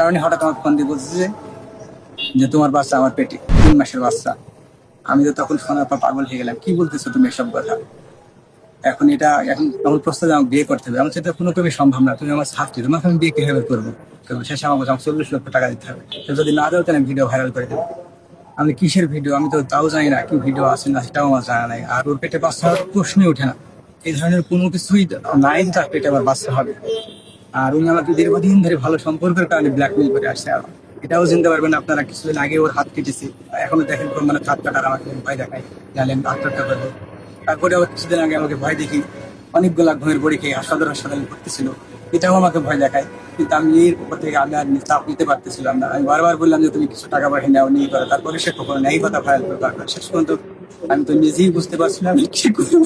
কারণে হঠাৎ আমার ফোন দিয়ে বলছে যে, যে তোমার বাচ্চা আমার পেটে তিন মাসের বাচ্চা। আমি তো তখন শোনার পর পাগল হয়ে গেলাম। কি বলতেছো তুমি এসব কথা? এখন এটা এখন তখন প্রস্তাব আমাকে বিয়ে করতে হবে। আমার সেটা কোনো কমে সম্ভব না। তুমি আমার ছাত্রী তোমাকে আমি বিয়ে কীভাবে করব? কারণ শেষে আমার আমাকে চল্লিশ লক্ষ টাকা দিতে হবে। যদি না দাও তাহলে ভিডিও ভাইরাল করে দেবো। আমি কিসের ভিডিও আমি তো তাও জানি না কি ভিডিও আছে না সেটাও আমার জানা নাই। আর ওর পেটে বাচ্চা প্রশ্নই ওঠে না। এই ধরনের কোনো কিছুই নাই তার পেটে আমার বাচ্চা হবে। আর উনি আমাকে দীর্ঘদিন ধরে ভালো সম্পর্কের কারণে ব্ল্যাকমেল করে আসছে এটাও চিনতে পারবেন আপনারা, কিছুদিন আগে ওর হাত কেটেছে। এখনও দেখেন কোন মানে হাত কাটার আমাকে ভয় দেখায়। জানলেন ডাক্তারটা করব তারপরে আবার কিছুদিন আগে আমাকে ভয় দেখি। অনেকগুলা ঘুমের বড়ি খেয়ে হাসপাতাল হাসপাতাল করতেছিল। এটাও আমাকে ভয় দেখায়। কিন্তু আমি এর উপর থেকে আমি আর চাপ নিতে পারতেছিলাম না। আমি বারবার বললাম যে, তুমি কিছু টাকা পয়সা নেও নিয়ে করো। তারপরে সে কখনো নেই কথা ভাইরাল করে তারপর শেষ পর্যন্ত আমি তো নিজেই বুঝতে পারছিলাম, কি করব?